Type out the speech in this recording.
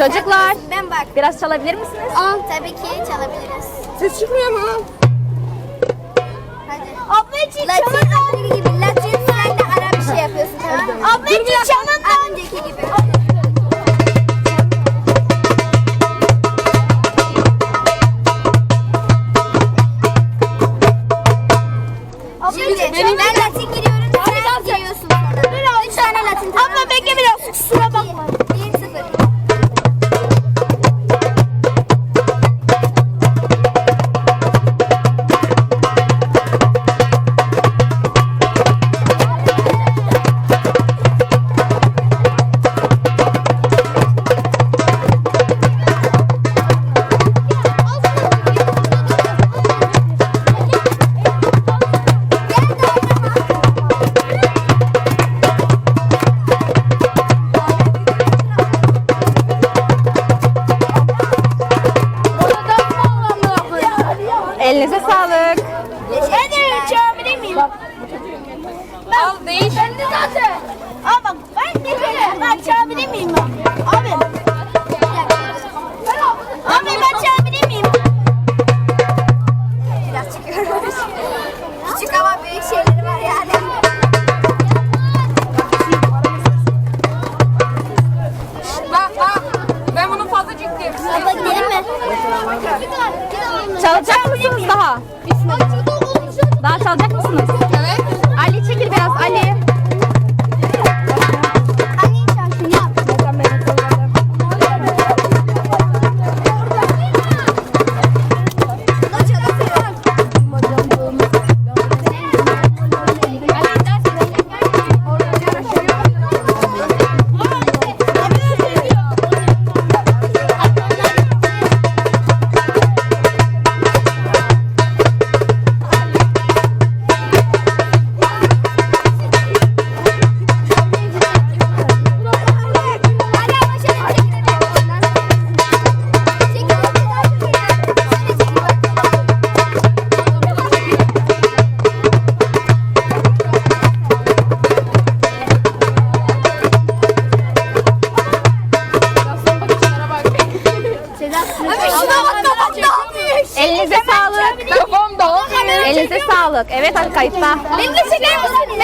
Çocuklar Ben bak. biraz çalabilir misiniz? Tabii ki çalabiliriz. Ses çıkmıyor mu? Hadi. Ablacığım Latin Amerika gibi. Latin sen de ara bir şey yapıyorsun tamam mı? Ablacığım çalın. Az önceki gibi. Şimdi ben Latin giriyorum. Sen giriyorsun sonra. Üç tane Latin tamam Abla bekle biraz. Kusura bakma. Al değiş. Ben de zaten. Aa bak ben de böyle. Ben çalabilir miyim ben? Abi. Abi ben çalabilir miyim? Biraz çıkıyoruz. Küçük ama büyük şeyleri var yani. Bak bak. Ben bunu fazla ciddiyim. Abla gidelim mi? Çalacak mısınız daha? Daha çalacak mısınız? Evet. Elinize sağlık. Kafam dağılıyor. Elinize sağlık. Evet hadi kayıtta. Beni de çeker misin?